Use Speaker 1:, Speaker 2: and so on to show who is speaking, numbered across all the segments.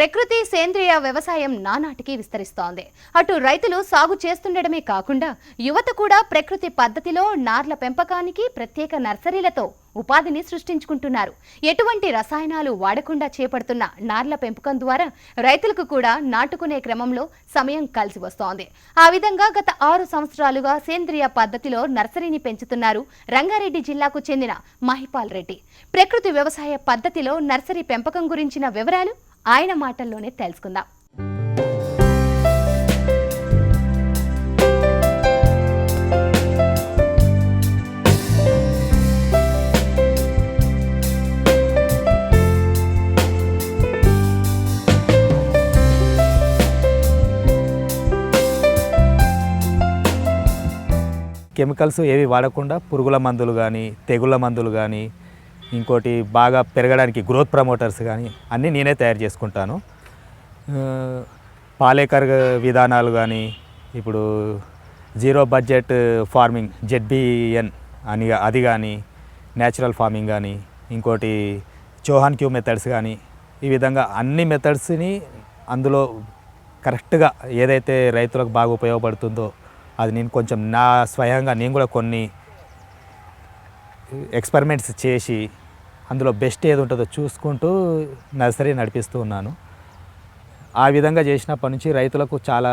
Speaker 1: ప్రకృతి సేంద్రియ వ్యవసాయం నానాటికి విస్తరిస్తోంది. అటు రైతులు సాగు చేస్తుండడమే కాకుండా యువత కూడా ప్రకృతి పద్ధతిలో నార్ల పెంపకానికి ప్రత్యేక నర్సరీలతో ఉపాధిని సృష్టించుకుంటున్నారు. ఎటువంటి రసాయనాలు వాడకుండా చేపడుతున్న నార్ల పెంపకం ద్వారా రైతులకు కూడా నాటుకునే క్రమంలో సమయం కలిసి వస్తోంది. ఆ విధంగా గత ఆరు సంవత్సరాలుగా సేంద్రియ పద్ధతిలో నర్సరీని పెంచుతున్నారు రంగారెడ్డి జిల్లాకు చెందిన మహిపాల్ రెడ్డి. ప్రకృతి వ్యవసాయ పద్ధతిలో నర్సరీ పెంపకం గురించిన వివరాలు ఆయన మాటల్లోనే తెలుసుకుందాం.
Speaker 2: కెమికల్స్ ఏవి వాడకుండా పురుగుల మందులు కానీ తెగుళ్ళ మందులు కానీ ఇంకోటి బాగా పెరగడానికి గ్రోత్ ప్రమోటర్స్ కానీ అన్నీ నేనే తయారు చేసుకుంటాను. పాలేకర్ విధానాలు కానీ ఇప్పుడు జీరో బడ్జెట్ ఫార్మింగ్ జెడ్బిఎన్ అని అది కానీ న్యాచురల్ ఫార్మింగ్ కానీ ఇంకోటి చోహాన్ క్యూ మెథడ్స్ కానీ ఈ విధంగా అన్ని మెథడ్స్ని అందులో కరెక్ట్గా ఏదైతే రైతులకు బాగా ఉపయోగపడుతుందో అది నేను కొంచెం నా స్వయంగా నేను కూడా కొన్ని ఎక్స్పెరిమెంట్స్ చేసి అందులో బెస్ట్ ఏది ఉంటుందో చూసుకుంటూ నర్సరీ నడిపిస్తూ ఉన్నాను. ఆ విధంగా చేసినప్పటి నుంచి రైతులకు చాలా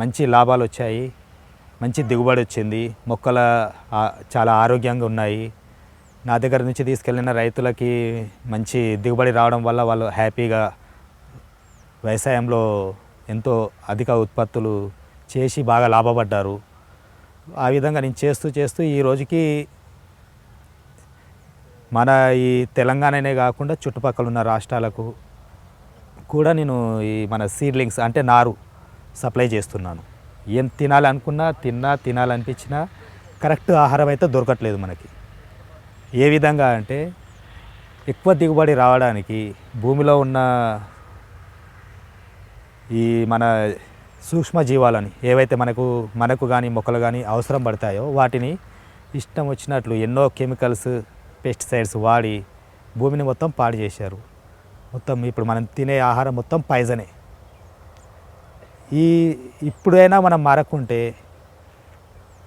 Speaker 2: మంచి లాభాలు వచ్చాయి. మంచి దిగుబడి వచ్చింది. మొక్కల చాలా ఆరోగ్యంగా ఉన్నాయి. నా దగ్గర నుంచి తీసుకెళ్ళిన రైతులకి మంచి దిగుబడి రావడం వల్ల వాళ్ళు హ్యాపీగా వ్యవసాయంలో ఎంతో అధిక ఉత్పత్తులు చేసి బాగా లాభపడ్డారు. ఆ విధంగా నేను చేస్తూ చేస్తూ ఈ రోజుకి మన ఈ తెలంగాణనే కాకుండా చుట్టుపక్కల ఉన్న రాష్ట్రాలకు కూడా నేను ఈ మన సీడ్లింగ్స్ అంటే నారు సప్లై చేస్తున్నాను. ఏం తినాలనుకున్నా తిన్నా తినాలనిపించినా కరెక్ట్ ఆహారం అయితే దొరకట్లేదు మనకి. ఏ విధంగా అంటే ఎక్కువ దిగుబడి రావడానికి భూమిలో ఉన్న ఈ మన సూక్ష్మ జీవాలని ఏవైతే మనకు మనకు కానీ మొక్కలు కానీ అవసరం పడతాయో వాటిని ఇష్టం వచ్చినట్లు ఎన్నో కెమికల్స్ పెస్టిసైడ్స్ వాడి భూమిని మొత్తం పాడు చేశారు. మొత్తం ఇప్పుడు మనం తినే ఆహారం మొత్తం పైజనే. ఈ ఇప్పుడైనా మనం మారకుంటే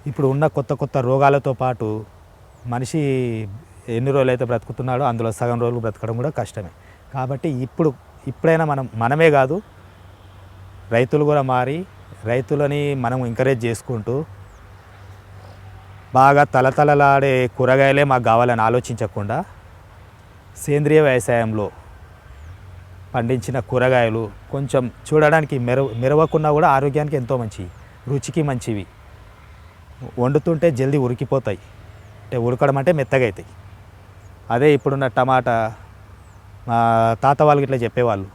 Speaker 2: ఇప్పుడు ఉన్న కొత్త కొత్త రోగాలతో పాటు మనిషి ఎన్ని రోజులు అయితే బ్రతుకుతున్నాడో అందులో సగం రోజులు బ్రతకడం కూడా కష్టమే. కాబట్టి ఇప్పుడు ఇప్పుడైనా మనం మనమే కాదు రైతులు కూడా మారి రైతులని మనం ఎంకరేజ్ చేసుకుంటూ బాగా తలతలలాడే కూరగాయలే మాకు కావాలని ఆలోచించకుండా సేంద్రియ వ్యవసాయంలో పండించిన కూరగాయలు కొంచెం చూడడానికి మెరవ మెరవకున్నా కూడా ఆరోగ్యానికి ఎంతో మంచివి రుచికి మంచివి. వండుతుంటే జల్దీ ఉరికిపోతాయి. అంటే ఉడకడం అంటే మెత్తగా అవుతాయి అదే ఇప్పుడున్న టమాటా మా తాత వాళ్ళకి ఇట్లా చెప్పేవాళ్ళు.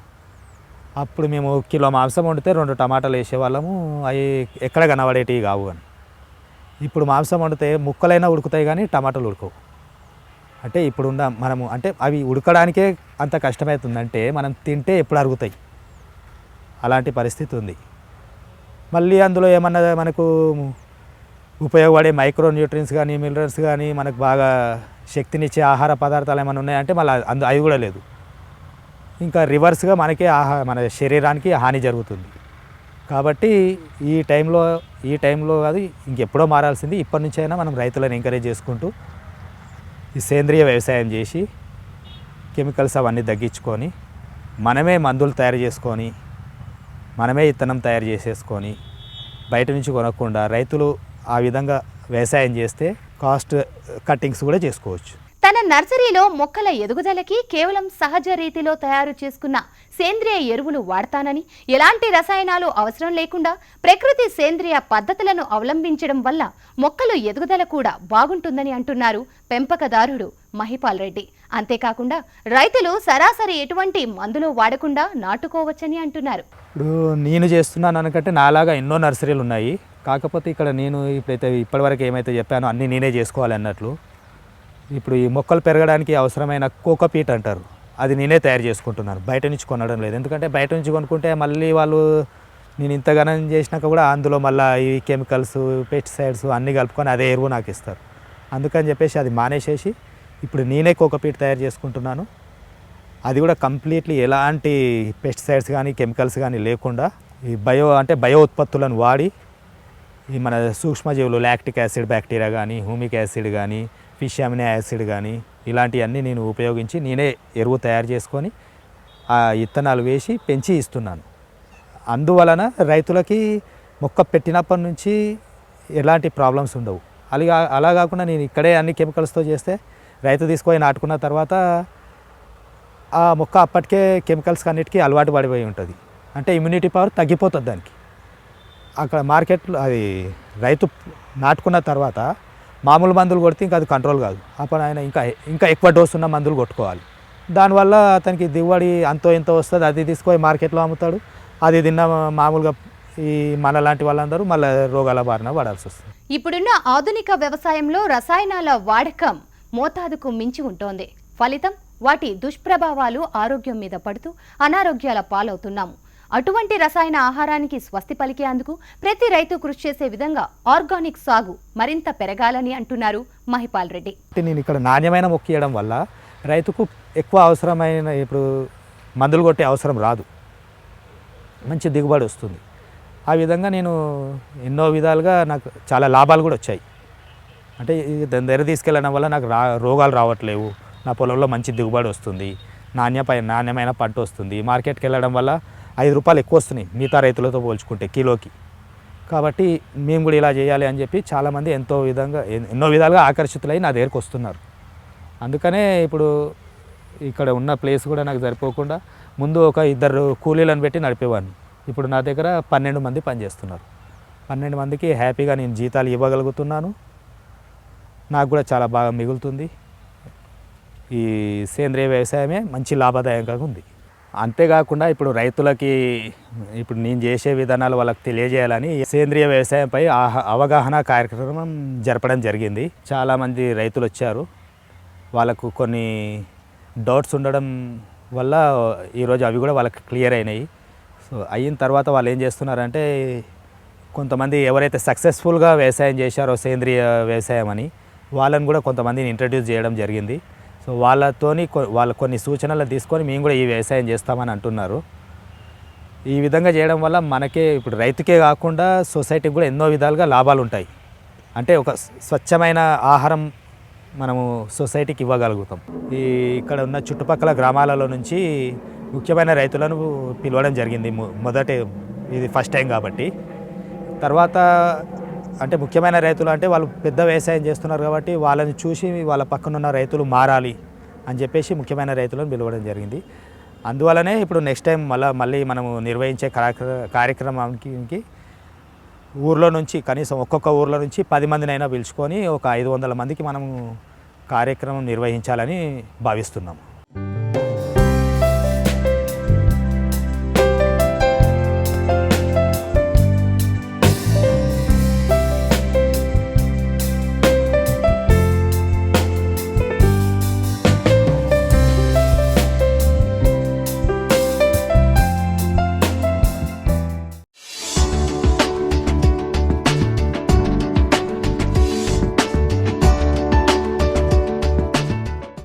Speaker 2: అప్పుడు మేము కిలో మాంసం వండితే రెండు టమాటాలు వేసేవాళ్ళము అవి ఎక్కడ కనబడేటివి కావు అని. ఇప్పుడు మాంసం వండితే ముక్కలైనా ఉడుకుతాయి కానీ టమాటాలు ఉడకవు. అంటే ఇప్పుడున్న మనము అంటే అవి ఉడకడానికే అంత కష్టమవుతుందంటే మనం తింటే ఎప్పుడు అరుగుతాయి. అలాంటి పరిస్థితి ఉంది. మళ్ళీ అందులో ఏమన్నా మనకు ఉపయోగపడే మైక్రో న్యూట్రియన్స్ కానీ మినరల్స్ కానీ మనకు బాగా శక్తినిచ్చే ఆహార పదార్థాలు ఏమైనా ఉన్నాయంటే మళ్ళీ అందు అవి కూడా లేదు. ఇంకా రివర్స్గా మనకే ఆహా మన శరీరానికి హాని జరుగుతుంది. కాబట్టి ఈ టైంలో ఈ టైంలో కాదు ఇంకెప్పుడో మారాల్సింది. ఇప్పటి నుంచి అయినా మనం రైతులను ఎంకరేజ్ చేసుకుంటూ ఈ సేంద్రియ వ్యవసాయం చేసి కెమికల్స్ అవన్నీ తగ్గించుకొని మనమే మందులు తయారు చేసుకొని మనమే ఇత్తనం తయారు చేసేసుకొని బయట నుంచి కొనకుండా రైతులు ఆ విధంగా వ్యవసాయం చేస్తే కాస్ట్ కట్టింగ్స్ కూడా చేసుకోవచ్చు.
Speaker 1: తన నర్సరీలో మొక్కల ఎదుగుదలకి కేవలం సహజ రీతిలో తయారు చేసుకున్న సేంద్రియ ఎరువులు వాడతానని ఎలాంటి రసాయనాలు అవసరం లేకుండా ప్రకృతి సేంద్రియ పద్ధతులను అవలంబించడం వల్ల మొక్కలు ఎదుగుదల కూడా బాగుంటుందని అంటున్నారు పెంపకదారుడు మహిపాల్ రెడ్డి. అంతేకాకుండా రైతులు సరాసరి ఎటువంటి మందులు వాడకుండా నాటుకోవచ్చని అంటున్నారు.
Speaker 2: ఇప్పుడు నేను చేస్తున్నాను అనుకంటే నాలాగా ఎన్నో నర్సరీలు ఉన్నాయి. కాకపోతే ఇక్కడ నేను ఇప్పుడైతే ఇప్పటివరకు ఏమైతే చెప్పానో అన్నీ నేనే చేసుకోవాలి అన్నట్లు. ఇప్పుడు ఈ మొక్కలు పెరగడానికి అవసరమైన కోకోపీట్ అంటారు. అది నేనే తయారు చేసుకుంటున్నాను. బయట నుంచి కొనడం లేదు. ఎందుకంటే బయట నుంచి కొనుక్కుంటే మళ్ళీ వాళ్ళు నేను ఇంతగానం చేసినాక కూడా అందులో మళ్ళీ ఈ కెమికల్స్ పెస్టిసైడ్స్ అన్నీ కలుపుకొని అదే ఎరువు నాకు ఇస్తారు. అందుకని చెప్పేసి అది మానేసేసి ఇప్పుడు నేనే కోకోపీట్ తయారు చేసుకుంటున్నాను. అది కూడా కంప్లీట్లీ ఎలాంటి పెస్టిసైడ్స్ కానీ కెమికల్స్ కానీ లేకుండా ఈ బయో అంటే బయో ఉత్పత్తులను వాడి ఈ మన సూక్ష్మజీవులు లాక్టిక్ యాసిడ్ బ్యాక్టీరియా కానీ హ్యూమిక్ యాసిడ్ కానీ ఫిష్ అమినో యాసిడ్ కానీ ఇలాంటివన్నీ నేను ఉపయోగించి నేనే ఎరువు తయారు చేసుకొని ఆ ఇత్తనాలు వేసి పెంచి ఇస్తున్నాను. అందువలన రైతులకి మొక్క పెట్టినప్పటి నుంచి ఎలాంటి ప్రాబ్లమ్స్ ఉండవు. అలా అలా కాకుండా నేను ఇక్కడే అన్ని కెమికల్స్తో చేస్తే రైతు తీసుకొని నాటుకున్న తర్వాత ఆ మొక్క అప్పటికే కెమికల్స్ అన్నిటికీ అలవాటు పడిపోయి ఉంటుంది. అంటే ఇమ్యూనిటీ పవర్ తగ్గిపోతుంది దానికి. అక్కడ మార్కెట్లో అది రైతు నాటుకున్న తర్వాత మామూలు మందులు కొడితే ఇంకా అది కంట్రోల్ కాదు. అప్పుడు ఆయన ఇంకా ఇంకా ఎక్కువ డోస్ ఉన్న మందులు కొట్టుకోవాలి. దానివల్ల అతనికి దిగుబడి అంతో ఎంతో వస్తుంది అది తీసుకొని మార్కెట్లో అమ్ముతాడు. అది తిన్న మామూలుగా ఈ మన లాంటి వాళ్ళందరూ మళ్ళీ రోగాల బారిన పడాల్సి వస్తుంది.
Speaker 1: ఇప్పుడున్న ఆధునిక వ్యవసాయంలో రసాయనాల వాడకం మోతాదుకు మించి ఉంటోంది. ఫలితం వాటి దుష్ప్రభావాలు ఆరోగ్యం మీద పడుతూ అనారోగ్యాల పాలవుతున్నాము. అటువంటి రసాయన ఆహారానికి స్వస్తి పలికేందుకు ప్రతి రైతు కృషి చేసే విధంగా ఆర్గానిక్ సాగు మరింత పెరగాలని అంటున్నారు మహిపాల్ రెడ్డి.
Speaker 2: నేను ఇక్కడ నాణ్యమైన మొక్కియడం వల్ల రైతుకు ఎక్కువ అవసరమైన ఇప్పుడు మందులు కొట్టే అవసరం రాదు. మంచి దిగుబడి వస్తుంది. ఆ విధంగా నేను ఎన్నో విధాలుగా నాకు చాలా లాభాలు కూడా వచ్చాయి. అంటే దాని దగ్గర తీసుకెళ్ళడం వల్ల నాకు రా రోగాలు రావట్లేవు. నా పొలంలో మంచి దిగుబడి వస్తుంది. నాణ్యపై నాణ్యమైన పంట వస్తుంది. మార్కెట్కి వెళ్ళడం వల్ల ఐదు రూపాయలు ఎక్కువ వస్తున్నాయి మిగతా రైతులతో పోల్చుకుంటే కిలోకి. కాబట్టి మేము కూడా ఇలా చేయాలి అని చెప్పి చాలామంది ఎంతో విధంగా ఎన్నో విధాలుగా ఆకర్షితులై నా దగ్గరకు వస్తున్నారు. అందుకనే ఇప్పుడు ఇక్కడ ఉన్న ప్లేస్ కూడా నాకు సరిపోకుండా ముందు ఒక ఇద్దరు కూలీలను పెట్టి నడిపేవాడిని. ఇప్పుడు నా దగ్గర పన్నెండు మంది పనిచేస్తున్నారు. పన్నెండు మందికి హ్యాపీగా నేను జీతాలు ఇవ్వగలుగుతున్నాను. నాకు కూడా చాలా బాగా మిగులుతుంది. ఈ సేంద్రియ వ్యవసాయమే మంచి లాభదాయకంగా ఉంది. అంతేకాకుండా ఇప్పుడు రైతులకి ఇప్పుడు నేను చేసే విధానాలు వాళ్ళకి తెలియజేయాలని సేంద్రియ వ్యవసాయంపై అవగాహన కార్యక్రమం జరపడం జరిగింది. చాలామంది రైతులు వచ్చారు. వాళ్ళకు కొన్ని డౌట్స్ ఉండడం వల్ల ఈరోజు అవి కూడా వాళ్ళకి క్లియర్ అయినాయి. సో అయిన తర్వాత వాళ్ళు ఏం చేస్తున్నారంటే కొంతమంది ఎవరైతే సక్సెస్ఫుల్గా వ్యవసాయం చేశారో సేంద్రియ వ్యవసాయం అని వాళ్ళని కూడా కొంతమందిని ఇంట్రడ్యూస్ చేయడం జరిగింది. సో వాళ్ళతోని కొ- వాళ్ళ కొన్ని సూచనలు తీసుకొని మేము కూడా ఈ వ్యవసాయం చేస్తామని అంటున్నారు. ఈ విధంగా చేయడం వల్ల మనకే ఇప్పుడు రైతుకే కాకుండా సొసైటీకి కూడా ఎన్నో విధాలుగా లాభాలు ఉంటాయి. అంటే ఒక స్వచ్ఛమైన ఆహారం మనము సొసైటీకి ఇవ్వగలుగుతాం. ఈ ఇక్కడ ఉన్న చుట్టుపక్కల గ్రామాలలో నుంచి ముఖ్యమైన రైతులను పిలవడం జరిగింది. మొ- మొదటి ఇది ఫస్ట్ టైం కాబట్టి. తర్వాత అంటే ముఖ్యమైన రైతులు అంటే వాళ్ళు పెద్ద వ్యవసాయం చేస్తున్నారు కాబట్టి వాళ్ళని చూసి వాళ్ళ పక్కన ఉన్న రైతులు మారాలి అని చెప్పేసి ముఖ్యమైన రైతులను పిలవడం జరిగింది. అందువలనే ఇప్పుడు నెక్స్ట్ టైం మళ్ళీ మళ్ళీ మనము నిర్వహించే కార్యక్రమానికి ఊర్లో నుంచి కనీసం ఒక్కొక్క ఊర్లో నుంచి పది మందినైనా పిలుచుకొని ఒక ఐదు వందల మందికి మనము కార్యక్రమం నిర్వహించాలని భావిస్తున్నాము.